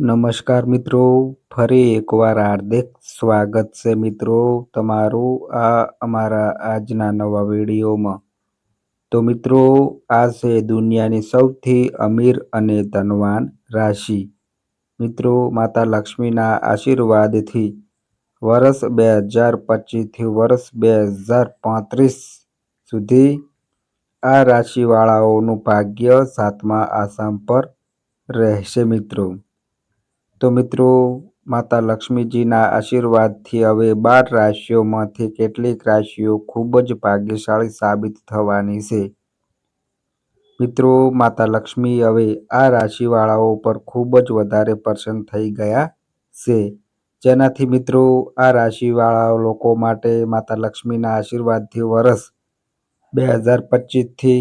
નમસ્કાર મિત્રો, ફરી એકવાર હાર્દિક સ્વાગત છે મિત્રો તમારું આ અમારા આજના નવા વિડીયોમાં. તો મિત્રો, આ છે દુનિયાની સૌથી અમીર અને ધનવાન રાશિ. મિત્રો, માતા લક્ષ્મીના આશીર્વાદથી વર્ષ બે હજાર પચીસથી વર્ષ બે હજાર પાંત્રીસ સુધી આ રાશિવાળાઓનું ભાગ્ય સાતમા આસામ પર રહેશે મિત્રો. તો મિત્રો, માતા લક્ષ્મીજીના આશીર્વાદથી હવે બાર રાશિઓમાંથી કેટલીક રાશિઓ ખૂબ જ ભાગ્યશાળી સાબિત થવાની છે. મિત્રો, માતા લક્ષ્મી હવે આ રાશિવાળાઓ પર ખૂબ જ વધારે પ્રસન્ન થઈ ગયા છે. જેનાથી મિત્રો, આ રાશિવાળા લોકો માટે માતા લક્ષ્મીના આશીર્વાદથી વર્ષ બે હજાર પચીસથી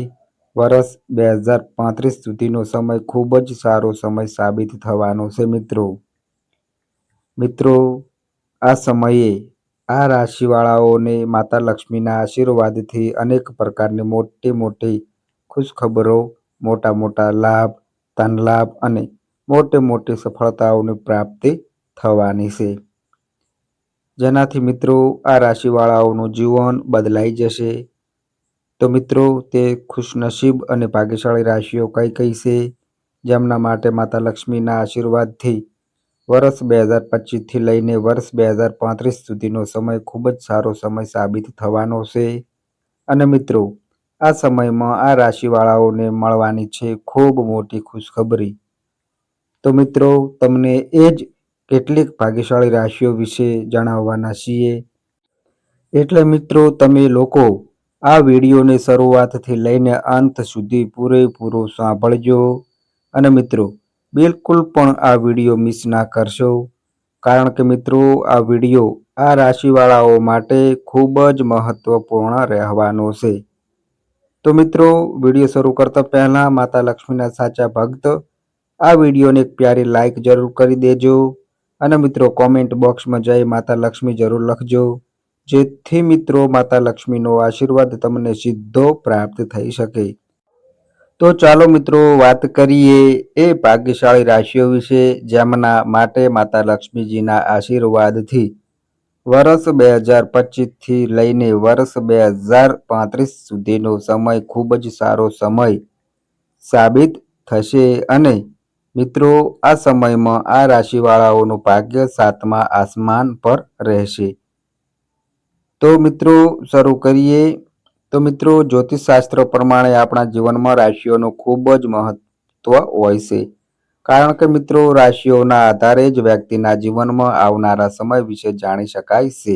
વર્ષ બે હજાર પાંત્રીસ સુધીનો સમય ખૂબ જ સારો સમય સાબિત થવાનો છે, મિત્રો. મિત્રો, આ સમયે આ રાશિવાળાઓને માતા લક્ષ્મીના આશીર્વાદથી અનેક પ્રકારની મોટી મોટી ખુશખબરો, મોટા મોટા લાભ ધન લાભ અને મોટી મોટી સફળતાઓની પ્રાપ્તિ થવાની છે. જેનાથી મિત્રો, આ રાશિવાળાઓનું જીવન બદલાઈ જશે. તો મિત્રો, તે ખુશનસીબ અને ભાગ્યશાળી રાશિઓ કઈ કઈ છે? જેમના માટે માતા લક્ષ્મીના આશીર્વાદથી વર્ષ બે હજાર પચીસથી લઈને વર્ષ બે હજાર પાંત્રીસ સુધીનો સમય ખૂબ જ સારો સમય સાબિત થવાનો છે. અને મિત્રો, આ સમયમાં આ રાશિવાળાઓને મળવાની છે ખૂબ મોટી ખુશખબરી. તો મિત્રો, તમને એ જ કેટલીક ભાગ્યશાળી રાશિઓ વિશે જણાવવાના છીએ. એટલે મિત્રો, તમે લોકો આ વિડીયોને શરૂઆતથી લઈને અંત સુધી પૂરેપૂરો સાંભળજો. અને મિત્રો, બિલકુલ પણ આ વીડિયો મિસ ના કરશો. કારણ કે મિત્રો, આ વીડિયો આ રાશિવાળાઓ માટે ખૂબ જ મહત્વપૂર્ણ રહેવાનો છે. તો મિત્રો, વીડિયો શરૂ કરતા પહેલા માતા લક્ષ્મીના સાચા ભક્ત, આ વિડીયોને એક પ્યારી લાઈક જરૂર કરી દેજો. અને મિત્રો કોમેન્ટ બોક્સમાં જઈ માતા લક્ષ્મી જરૂર લખજો. જેથી મિત્રો માતા લક્ષ્મીનો આશીર્વાદ તમને સીધો પ્રાપ્ત થઈ શકે. તો ચાલો મિત્રો વાત કરીએ એ ભાગ્યશાળી રાશિઓ વિશે જેમના માટે માતા લક્ષ્મીજીના આશીર્વાદથી. વર્ષ બે હજાર પચીસથી લઈને વર્ષ બે હજાર પાંત્રીસ સુધીનો સમય ખૂબ જ સારો સમય સાબિત થશે અને મિત્રો આ સમયમાં આ રાશિવાળાઓનું ભાગ્ય સાતમા આસમાન પર રહેશે. તો મિત્રો, શરૂ કરીએ. તો મિત્રો, જ્યોતિષશાસ્ત્ર પ્રમાણે આપણા જીવનમાં રાશિઓનું ખૂબ જ મહત્વ હોય છે. કારણ કે મિત્રો, રાશિઓના આધારે જ વ્યક્તિના જીવનમાં આવનારા સમય વિશે જાણી શકાય છે.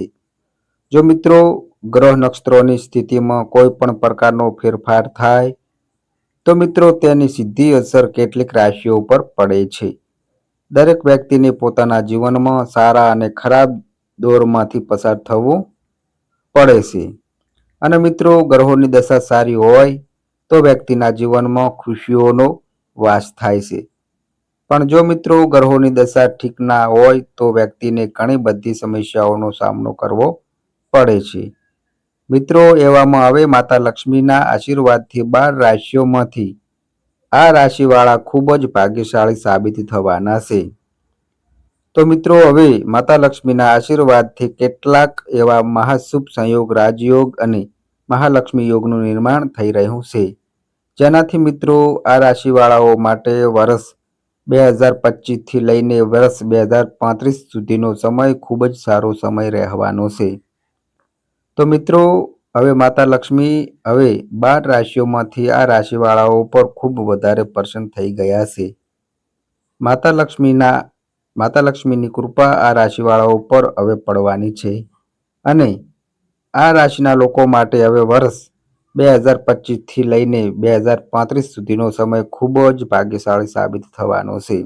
જો મિત્રો, ગ્રહ નક્ષત્રોની સ્થિતિમાં કોઈ પણ પ્રકારનો ફેરફાર થાય, તો મિત્રો, તેની સીધી અસર કેટલીક રાશિઓ પર પડે છે. દરેક વ્યક્તિને પોતાના જીવનમાં સારા અને ખરાબ દોરમાંથી પસાર થવું પડે છે. અને મિત્રો, ગ્રહોની દશા સારી હોય તો વ્યક્તિના જીવનમાં ખુશીઓનો વાસ થાય છે. પણ જો મિત્રો, ગ્રહોની દશા ઠીક ના હોય તો વ્યક્તિને ઘણી બધી સમસ્યાઓનો સામનો કરવો પડે છે. મિત્રો, એવામાં હવે માતા લક્ષ્મીના આશીર્વાદથી બાર રાશિઓમાંથી આ રાશિવાળા ખૂબ જ ભાગ્યશાળી સાબિત થવાના છે. તો મિત્રો, હવે માતા લક્ષ્મીના આશીર્વાદથી કેટલાક એવા મહાશુભ સંયોગ, રાજયોગ અને મહાલક્ષ્મી યોગનું નિર્માણ થઈ રહ્યું છે. જેનાથી મિત્રો, આ રાશિવાળાઓ માટે વર્ષ બે હજાર પચીસથી લઈને વર્ષ બે હજાર પાંત્રીસ સુધીનો સમય ખૂબ જ સારો સમય રહેવાનો છે. તો મિત્રો, હવે માતા લક્ષ્મી, હવે બાર રાશિઓમાંથી આ રાશિવાળાઓ પર ખૂબ વધારે પ્રસન્ન થઈ ગયા છે. માતા લક્ષ્મીના માતા લક્ષ્મીની કૃપા આ રાશિવાળાઓ પર હવે પડવાની છે. અને આ રાશિના લોકો માટે હવે વર્ષ બે હજાર પચીસથી લઈને બે હજાર પાંત્રીસ સુધીનો સમય ખૂબ જ ભાગ્યશાળી સાબિત થવાનો છે.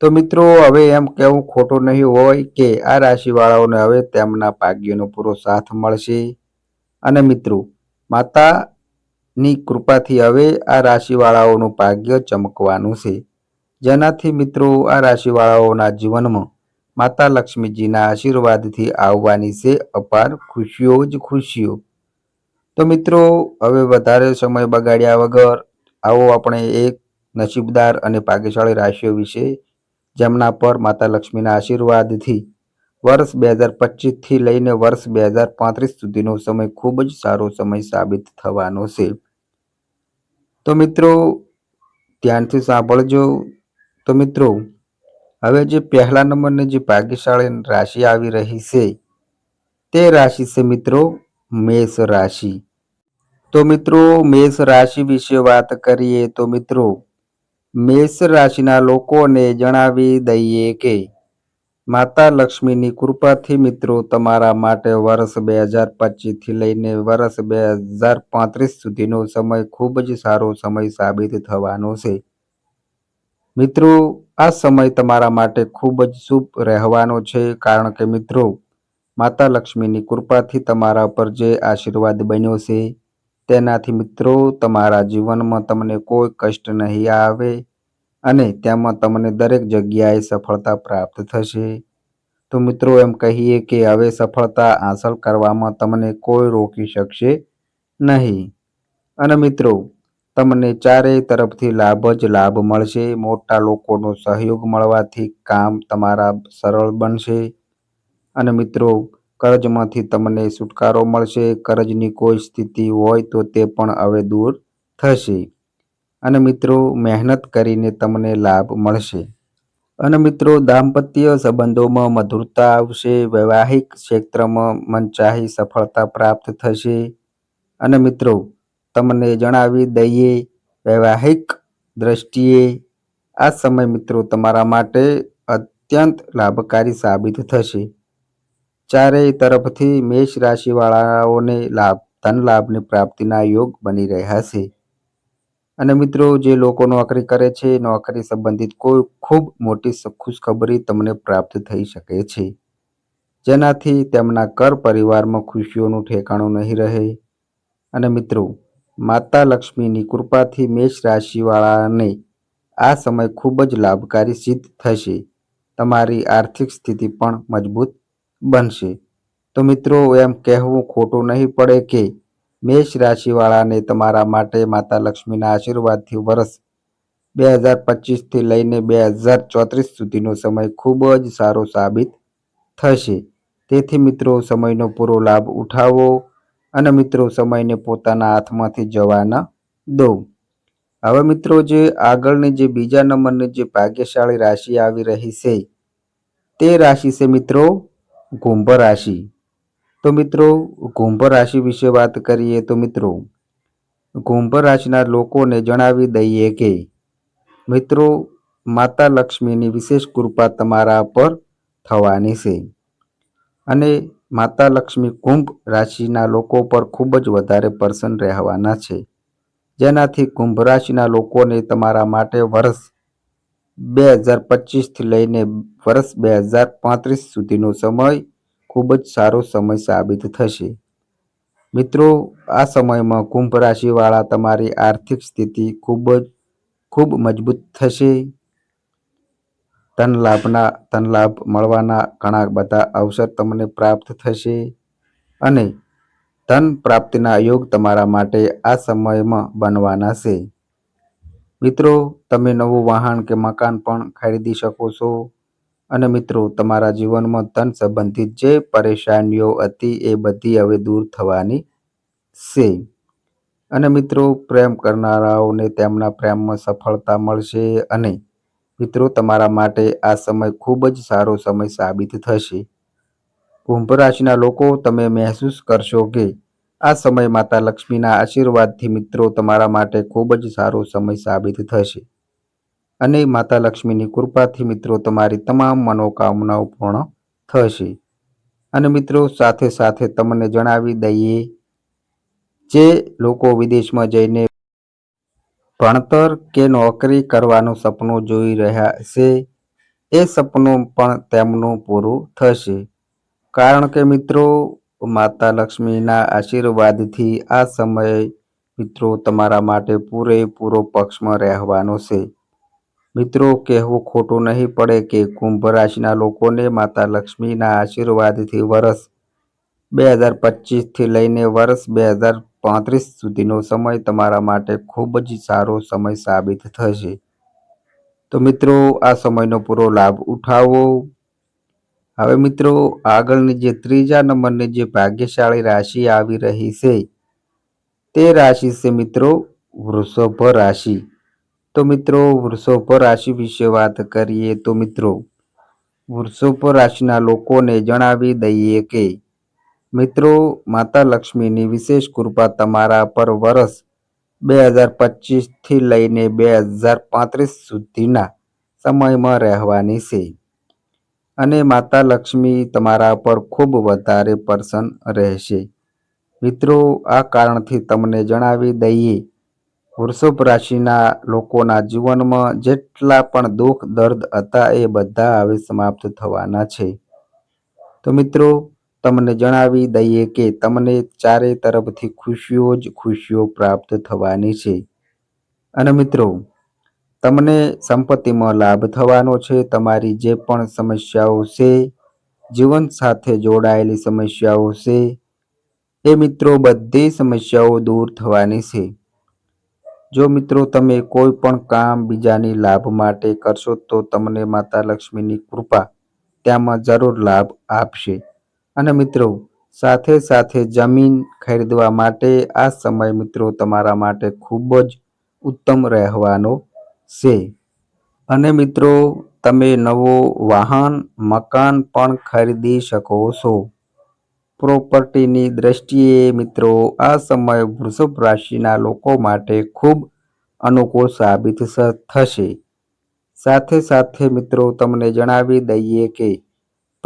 તો મિત્રો, હવે એમ કહેવું ખોટું નહીં હોય કે આ રાશિવાળાઓને હવે તેમના ભાગ્યનો પૂરો સાથ મળશે. અને મિત્રો, માતાની કૃપાથી હવે આ રાશિવાળાઓનું ભાગ્ય ચમકવાનું છે. જેનાથી મિત્રો આ રાશિવાળાઓના જીવનમાં માતા લક્ષ્મીજીના આશીર્વાદથી આવવાની છે અપાર ખુશીઓ જ ખુશીઓ. તો મિત્રો, હવે વધારે સમય બગાડ્યા વગર આવો આપણે એક નસીબદાર અને ભાગ્યશાળી રાશિઓ વિશે જેમના પર માતા લક્ષ્મીના આશીર્વાદથી વર્ષ બે હજાર પચીસથી લઈને વર્ષ બે હજાર પાંત્રીસ સુધીનો સમય ખૂબ જ સારો સમય સાબિત થવાનો છે. તો મિત્રો, ધ્યાનથી સાંભળજો તો મિત્રો, હવે જે પહેલા નંબરની જે ભાગ્યશાળી રાશિ આવી રહી છે, તે રાશિ છે મિત્રો મેષ રાશિ. તો મિત્રો, મેષ રાશિ વિશે વાત કરીએ તો મિત્રો, મેષ રાશિના લોકોને જણાવી દઈએ કે, માતા લક્ષ્મીની કૃપાથી મિત્રો તમારા માટે વર્ષ બે હજાર પચીસથી લઈને વર્ષ બે હજાર પાંત્રીસ સુધીનો સમય ખૂબ જ સારો સમય સાબિત થવાનો છે. મિત્રો, આ સમય તમારા માટે ખૂબ જ શુભ રહેવાનો છે, કારણ કે મિત્રો, માતા લક્ષ્મીની કૃપાથી તમારા પર જે આશીર્વાદ બન્યો છે, તેનાથી મિત્રો, તમારા જીવનમાં તમને કોઈ કષ્ટ નહીં આવે અને તેમાં તમને દરેક જગ્યાએ સફળતા પ્રાપ્ત થશે. તો મિત્રો, એમ કહીએ કે હવે સફળતા હાંસલ કરવામાં તમને કોઈ રોકી શકશે નહીં. અને મિત્રો તમને ચારેય તરફથી લાભ જ લાભ મળશે. મોટા લોકોનો સહયોગ મળવાથી કામ તમારા સરળ બનશે. અને મિત્રો, કર્જમાંથી તમને છુટકારો મળશે. કર્જની કોઈ સ્થિતિ હોય તો તે પણ હવે દૂર થશે. અને મિત્રો, મહેનત કરીને તમને લાભ મળશે. અને મિત્રો, દાંપત્ય સંબંધોમાં મધુરતા આવશે. વૈવાહિક ક્ષેત્રમાં મનચાહી સફળતા પ્રાપ્ત થશે. અને મિત્રો તમને જણાવી દઈએ વૈવાહિક દ્રષ્ટિએ આ સમય મિત્રો તમારા માટે અત્યંત લાભકારી સાબિત થશે. ચારેય તરફથી મેષ રાશિવાળાઓને લાભ, ધન લાભની પ્રાપ્તિના યોગ બની રહ્યા છે. અને મિત્રો, જે લોકો નોકરી કરે છે, નોકરી સંબંધિત કોઈ ખૂબ મોટી ખુશખબરી તમને પ્રાપ્ત થઈ શકે છે. જેનાથી તેમના કર પરિવારમાં ખુશીઓનું ઠેકાણું નહીં રહે. અને મિત્રો માતા લક્ષ્મીની કૃપાથી મેષ રાશિવાળાને આ સમય ખૂબ જ લાભકારી સિદ્ધ થશે. તમારી આર્થિક સ્થિતિ પણ મજબૂત બનશે. તો મિત્રો, એમ કહેવું ખોટું નહીં પડે કે મેષ રાશિવાળાને તમારા માટે માતા લક્ષ્મીના આશીર્વાદથી વર્ષ બે હજાર પચીસથી લઈને બે હજાર ચોત્રીસ સુધીનો સમય ખૂબ જ સારો સાબિત થશે. તેથી મિત્રો, સમયનો પૂરો લાભ ઉઠાવો. અને મિત્રો સમયને પોતાના હાથમાંથી જવા ન દો હવે મિત્રો જે આગળની જે બીજા નંબરની જે ભાગ્યશાળી રાશિ આવી રહી છે, તે રાશિ છે મિત્રો કુંભ રાશિ. તો મિત્રો કુંભ રાશિ વિશે વાત કરીએ તો મિત્રો કુંભ રાશિના લોકોને જણાવી દઈએ કે મિત્રો માતા લક્ષ્મીની વિશેષ કૃપા તમારા પર થવાની છે. અને માતા લક્ષ્મી કુંભ રાશિના લોકો પર ખૂબ જ વધારે પ્રસન્ન રહેવાના છે. જેનાથી કુંભ રાશિના લોકોને તમારા માટે વર્ષ બે હજાર પચીસથી લઈને વર્ષ બે હજાર પાંત્રીસ સુધીનો સમય ખૂબ જ સારો સમય સાબિત થશે. મિત્રો, આ સમયમાં કુંભ રાશિવાળા તમારી આર્થિક સ્થિતિ ખૂબ જ, ખૂબ મજબૂત થશે. ધન લાભના ધન લાભ મળવાના ઘણા બધા અવસર તમને પ્રાપ્ત થશે અને ધન પ્રાપ્તિના યોગ તમારા માટે આ સમયમાં બનવાના છે. મિત્રો, તમે નવું વાહન કે મકાન પણ ખરીદી શકો છો અને મિત્રો, તમારા જીવનમાં ધન સંબંધિત જે પરેશાનીઓ હતી એ બધી હવે દૂર થવાની છે. અને મિત્રો, પ્રેમ કરનારાઓને તેમના પ્રેમમાં સફળતા મળશે અને મિત્રો, તમારા માટે આ સમય ખૂબ જ સારો સમય સાબિત થશે. કુંભ રાશિના લોકો, તમે મહેસૂસ કરશો કે આ સમય માતા લક્ષ્મીના આશીર્વાદથી મિત્રો, તમારા માટે ખૂબ જ સારો સમય સાબિત થશે. અને માતા લક્ષ્મીની કૃપાથી મિત્રો, તમારી તમામ મનોકામનાઓ પૂર્ણ થશે. અને મિત્રો, સાથે સાથે તમને જણાવી દઈએ, જે લોકો વિદેશમાં જઈને ભણતર કે નોકરી કરવાનું સપનું જોઈ રહ્યા છે, એ સપનું પણ તેમનું પૂરું થશે. કારણ કે મિત્રો, માતા લક્ષ્મીના આશીર્વાદથી આ સમયે મિત્રો તમારા માટે પૂરેપૂરો પક્ષમાં રહેવાનો છે. મિત્રો, કહેવું ખોટું નહીં પડે કે કુંભ રાશિના લોકોને માતા લક્ષ્મીના આશીર્વાદથી વર્ષ બે હજાર પચીસથી લઈને વર્ષ બે હજાર પાંત્રીસ સુધીનો સમય તમારા માટે ખૂબ જ સારો સમય સાબિત થશે. તો મિત્રો, આ સમયનો પૂરો લાભ ઉઠાવો. હવે મિત્રો, આગળની જે ત્રીજા નંબરની જે ભાગ્યશાળી રાશિ આવી રહી છે, તે રાશિ છે મિત્રો, વૃષભ રાશિ. તો મિત્રો, વૃષભ રાશિ વિશે વાત કરીએ તો મિત્રો, વૃષભ રાશિના લોકોને જણાવી દઈએ કે મિત્રો, માતા લક્ષ્મીની વિશેષ કૃપા તમારા પર વર્ષ બે હજાર પચીસથી લઈને બે હજાર પાંત્રીસ સુધીના સમયમાં રહેવાની છે. અને માતા લક્ષ્મી તમારા પર ખૂબ વધારે પ્રસન્ન રહેશે. મિત્રો, આ કારણથી તમને જણાવી દઈએ, વૃષભ રાશિના લોકોના જીવનમાં જેટલા પણ દુઃખ દર્દ હતા એ બધા હવે સમાપ્ત થવાના છે. તો મિત્રો તમને જણાવી દઈએ કે તમને ચારે તરફથી ખુશીઓ જ ખુશીઓ પ્રાપ્ત થવાની છે. અને મિત્રો, તમને સંપત્તિમાં લાભ થવાનો છે, તમારી જે પણ સમસ્યાઓ છે, જીવન સાથે જોડાયેલી સમસ્યાઓ છે, એ મિત્રો બધી સમસ્યાઓ દૂર થવાની છે. જો મિત્રો તમે કોઈ પણ કામ બીજાની લાભ માટે કરશો તો તમને માતા લક્ષ્મીની કૃપા ત્યાંમાં જરૂર લાભ આપશે. અને મિત્રો, સાથે સાથે જમીન ખરીદવા માટે આ સમય મિત્રો તમારા માટે ખૂબ જ ઉત્તમ રહેવાનો છે. અને મિત્રો, તમે નવો વાહન, મકાન પણ ખરીદી શકો છો. પ્રોપર્ટીની દ્રષ્ટિએ મિત્રો, આ સમય વૃષભ રાશિના લોકો માટે ખૂબ અનુકૂળ સાબિત થશે. સાથે સાથે મિત્રો, તમને જણાવી દઈએ કે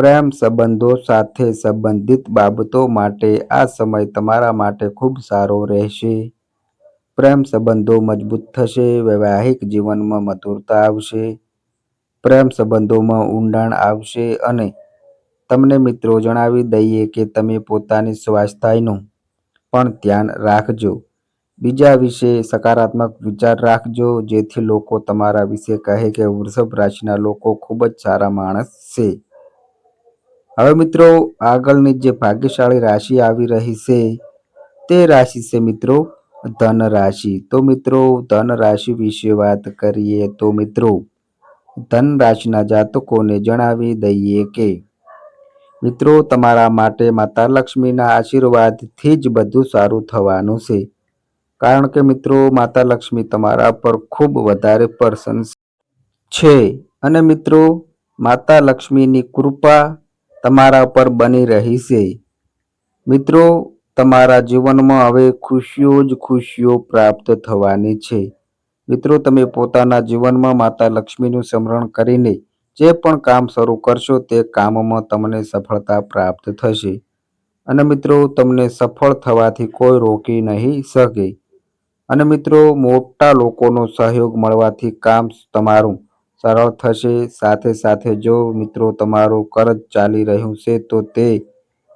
પ્રેમ સંબંધો સાથે સંબંધિત બાબતો માટે આ સમય તમારા માટે ખૂબ સારો રહેશે. પ્રેમ સંબંધો મજબૂત થશે, વૈવાહિક જીવનમાં મધુરતા આવશે. પ્રેમ સંબંધોમાં ઊંડાણ આવશે અને તમને મિત્રો જણાવી દઈએ કે તમે પોતાની સ્વાસ્થ્યનું પણ ધ્યાન રાખજો. બીજા વિશે સકારાત્મક વિચાર રાખજો, જેથી લોકો તમારા વિશે કહે કે વૃષભ રાશિના લોકો ખૂબ જ સારા માણસ છે. હવે મિત્રો, આગળની જે ભાગ્યશાળી રાશિ આવી રહી છે, તે રાશિ છે મિત્રો ધન રાશિ. તો મિત્રો, ધન રાશિ વિશે વાત કરીએ તો મિત્રો, ધન રાશિના જાતકોને જણાવી દઈએ કે, મિત્રો, તમારા માટે માતા લક્ષ્મીના આશીર્વાદથી જ બધું સારું થવાનું છે. કારણ કે મિત્રો, માતા લક્ષ્મી તમારા પર ખૂબ વધારે પ્રસન્ન છે. અને મિત્રો, માતા લક્ષ્મીની કૃપા તમારા પર બની રહી છે મિત્રો, તમારા જીવનમાં હવે ખુશીઓ જ ખુશીઓ પ્રાપ્ત થવાની છે. મિત્રો, તમે પોતાના જીવનમાં માતા લક્ષ્મીનું સ્મરણ કરીને જે પણ કામ શરૂ કરશો તે કામમાં તમને સફળતા પ્રાપ્ત થશે. અને મિત્રો, તમને સફળ થવાથી કોઈ રોકી નહીં શકે. અને મિત્રો, મોટા લોકોનો સહયોગ મળવાથી કામ તમારું સરળ થશે. સાથે સાથે જો મિત્રો તમારું કરજ ચાલી રહ્યું છે, તો તે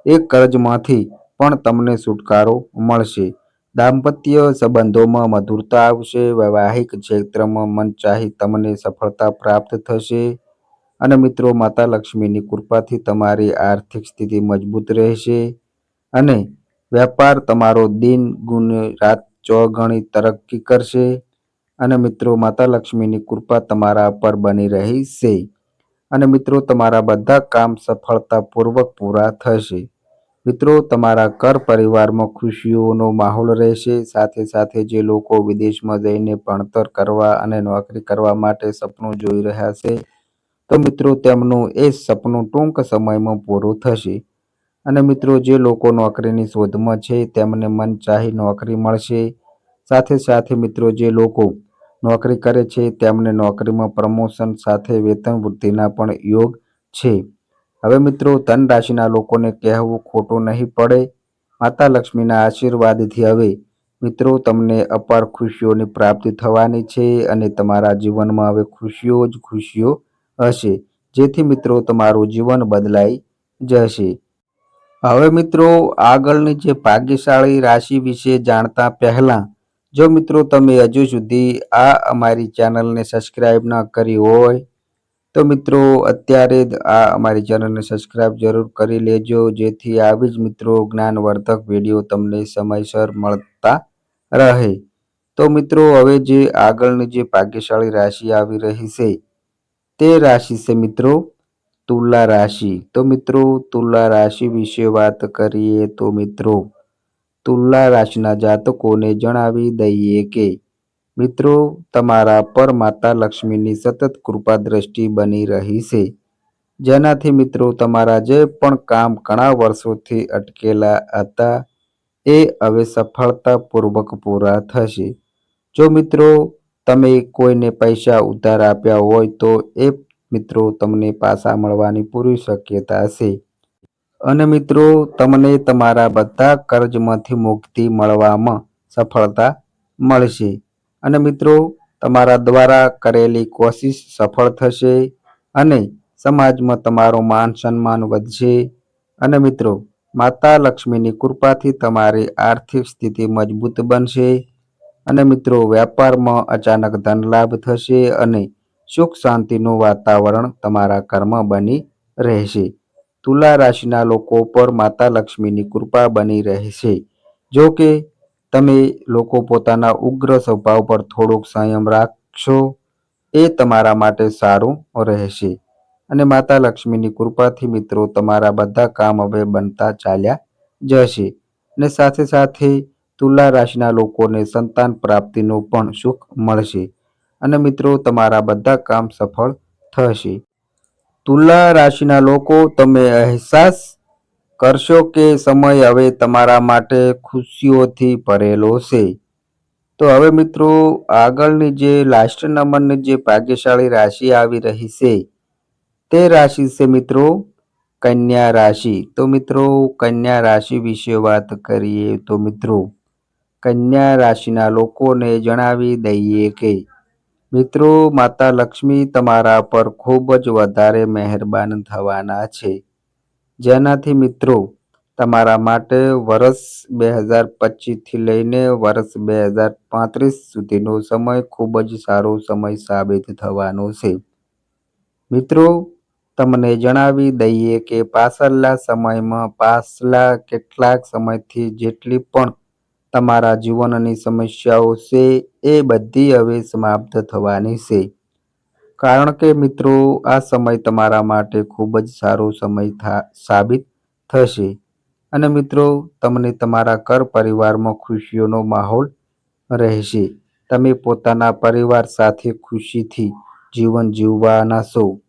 એ કરજમાંથી પણ તમને છુટકારો મળશે. દાંપત્ય સંબંધોમાં મધુરતા આવશે, વૈવાહિક ક્ષેત્રમાં મનચાહી તમને સફળતા પ્રાપ્ત થશે અને મિત્રો માતા લક્ષ્મીની કૃપાથી તમારી આર્થિક સ્થિતિ મજબૂત રહેશે અને વેપાર તમારો દિન, ગુણ, રાત, ચોગણી તરક્કી કરશે. અને મિત્રો, માતા લક્ષ્મીની કૃપા તમારા પર બની રહી છે અને મિત્રો, તમારા બધા કામ સફળતાપૂર્વક પૂરા થશે. મિત્રો, તમારા ઘર પરિવારમાં ખુશીઓનો માહોલ રહેશે. સાથે સાથે જે લોકો વિદેશમાં જઈને ભણતર કરવા અને નોકરી કરવા માટે સપનું જોઈ રહ્યા છે, તો મિત્રો, તેમનું એ સપનું ટૂંક સમયમાં પૂરું થશે. અને મિત્રો, જે લોકો નોકરીની શોધમાં છે, તેમને મનચાહી નોકરી મળશે. સાથે સાથે મિત્રો, જે લોકો નોકરી કરે છે, તેમને નોકરીમાં પ્રમોશન સાથે વેતન વૃદ્ધિના પણ યોગ છે. હવે મિત્રો, ધન રાશિના લોકોને કહેવું ખોટું નહીં પડે. માતા લક્ષ્મીના આશીર્વાદથી હવે મિત્રો, તમને અપાર ખુશીઓની પ્રાપ્તિ થવાની છે અને તમારા જીવનમાં હવે ખુશીઓ જ ખુશીઓ હશે, જેથી મિત્રો, તમારું જીવન બદલાઈ જશે. હવે મિત્રો, આગળની જે ભાગ્યશાળી રાશિ વિશે જાણતા પહેલા જો મિત્રો તમે હજુ સુધી આ અમારી ચેનલને સબસ્ક્રાઈબ ન કરી હોય, તો મિત્રો અત્યારે જ આ અમારી ચેનલને સબસ્ક્રાઈબ જરૂર કરી લેજો, જેથી આવી જ મિત્રો જ્ઞાનવર્ધક વીડિયો તમને સમયસર મળતા રહે. તો મિત્રો, હવે જે આગળની જે ભાગ્યશાળી રાશિ આવી રહી છે, તે રાશિ છે મિત્રો તુલા રાશિ. તો મિત્રો, તુલા રાશિ વિશે વાત કરીએ તો મિત્રો તુલા રાશિના જાતકોને જણાવી દઈએ કે, મિત્રો, તમારા પર માતા લક્ષ્મીની સતત કૃપા દ્રષ્ટિ બની રહી છે. જેનાથી, મિત્રો, તમારા જે પણ કામ ઘણા વર્ષોથી અટકેલા હતા, એ હવે સફળતાપૂર્વક પૂરા થશે. જો, મિત્રો, તમે કોઈને પૈસા ઉધાર આપ્યા હોય તો એ, મિત્રો, તમને પાછા મળવાની પૂરી શક્યતા છે. અને મિત્રો, તમને તમારા બધા કર્જમાંથી મુક્તિ મળવામાં સફળતા મળશે. અને મિત્રો, તમારા દ્વારા કરેલી કોશિશ સફળ થશે અને સમાજમાં તમારું માન સન્માન વધશે. અને મિત્રો, માતા લક્ષ્મીની કૃપાથી તમારી આર્થિક સ્થિતિ મજબૂત બનશે. અને મિત્રો, વ્યાપારમાં અચાનક ધન લાભ થશે અને સુખ શાંતિનું વાતાવરણ તમારા ઘરમાં બની રહેશે. તુલા રાશિના લોકો પર માતા લક્ષ્મીની કૃપા બની રહેશે જો કે, તમે લોકો પોતાના ઉગ્ર સ્વભાવ પર થોડોક સંયમ રાખશો, એ તમારા માટે સારું રહેશે. અને માતા લક્ષ્મીની કૃપાથી મિત્રો, તમારા બધા કામ હવે બનતા ચાલ્યા જશે. અને સાથે સાથે તુલા રાશિના લોકોને સંતાન પ્રાપ્તિનું પણ સુખ મળશે. અને મિત્રો, તમારા બધા કામ સફળ થશે. તુલા રાશિના લોકો, તમે અહેસાસ કરશો કે સમય હવે તમારા માટે ખુશીઓથી ભરેલો છે? તો હવે મિત્રો, આગળની જે લાસ્ટ નંબરની જે ભાગ્યશાળી રાશિ આવી રહી છે, તે રાશિ છે મિત્રો, કન્યા રાશિ. તો મિત્રો, કન્યા રાશિ વિશે વાત કરીએ તો મિત્રો, કન્યા રાશિના લોકોને જણાવી દઈએ કે મિત્રો, માતા લક્ષ્મી તમારા પર ખૂબ જ વધારે મહેરબાન થવાના છે. જેનાથી મિત્રો, તમારા માટે વર્ષ બે હજાર પચીસથી લઈને વર્ષ બે હજાર પાંત્રીસ સુધીનો સમય ખૂબ જ સારો સમય સાબિત થવાનો છે. મિત્રો, તમને જણાવી દઈએ કે પાછળના સમયમાં પાછલા કેટલાક સમયથી જેટલી પણ તમારા જીવનની સમસ્યાઓ છે એ બધી હવે સમાપ્ત થવાની છે. કારણ કે મિત્રો, આ સમય તમારા માટે ખૂબ જ સારો સમય સાબિત થશે. અને મિત્રો, તમને તમારા ઘર પરિવારમાં ખુશીઓનો માહોલ રહેશે. તમે પોતાના પરિવાર સાથે ખુશીથી જીવન જીવવાના છો.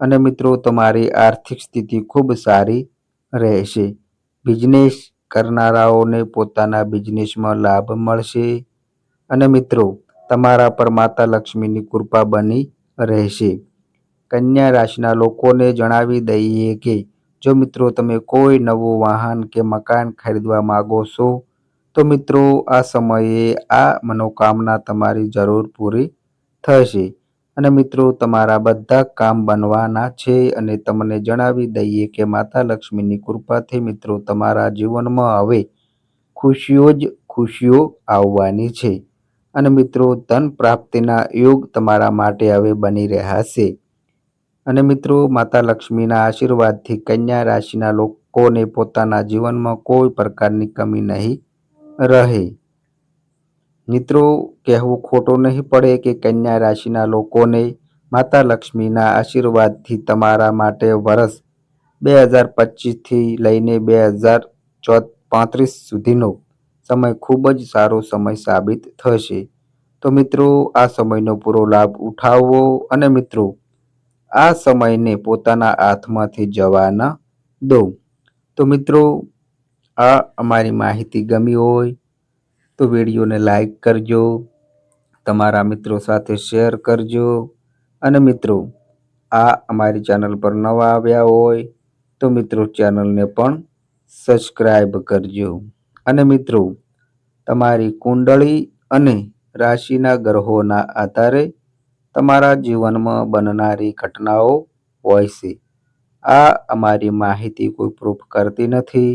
અને મિત્રો, તમારી આર્થિક સ્થિતિ ખૂબ સારી રહેશે. બિઝનેસ કરનારાઓને પોતાના બિઝનેસમાં લાભ મળશે અને મિત્રો, તમારા પર માતા લક્ષ્મીની કૃપા બની રહેશે. કન્યા રાશિના લોકોને જણાવી દઈએ કે, જો મિત્રો તમે કોઈ નવું વાહન કે મકાન ખરીદવા માગો છો, તો મિત્રો, આ સમયે આ મનોકામના તમારી જરૂર પૂરી થશે. અને મિત્રો, તમારા બધા કામ બનવાના છે અને તમને જણાવી દઈએ કે માતા લક્ષ્મીની કૃપાથી મિત્રો, તમારા જીવનમાં હવે ખુશીઓ જ ખુશીઓ આવવાની છે. અને મિત્રો, ધન પ્રાપ્તિના યોગ તમારા માટે હવે બની રહ્યા છે. અને મિત્રો, માતા લક્ષ્મીના આશીર્વાદથી કન્યા રાશિના લોકોને પોતાના જીવનમાં કોઈ પ્રકારની કમી નહીં રહે. મિત્રો, કહેવું ખોટું નહીં પડે કે કન્યા રાશિના લોકોને માતા લક્ષ્મીના આશીર્વાદથી તમારા માટે વર્ષ બે હજાર પચીસથી લઈને બે હજાર પાંત્રીસ સુધીનો સમય ખૂબ જ સારો સમય સાબિત થશે. તો મિત્રો, આ સમયનો પૂરો લાભ ઉઠાવવો અને મિત્રો, આ સમયને પોતાના હાથમાંથી જવા ન દો. તો મિત્રો, આ અમારી માહિતી ગમી હોય તો વિડીયોને લાઈક કરજો, તમારા મિત્રો સાથે શેર કરજો. અને મિત્રો, આ અમારી ચેનલ પર નવા આવ્યા હોય તો મિત્રો ચેનલને પણ સબસ્ક્રાઈબ કરજો. અને મિત્રો, તમારી કુંડળી અને રાશિના ગ્રહોના આધારે તમારા જીવનમાં બનનારી ઘટનાઓ હોય છે. આ અમારી માહિતી કોઈ પ્રૂફ કરતી નથી.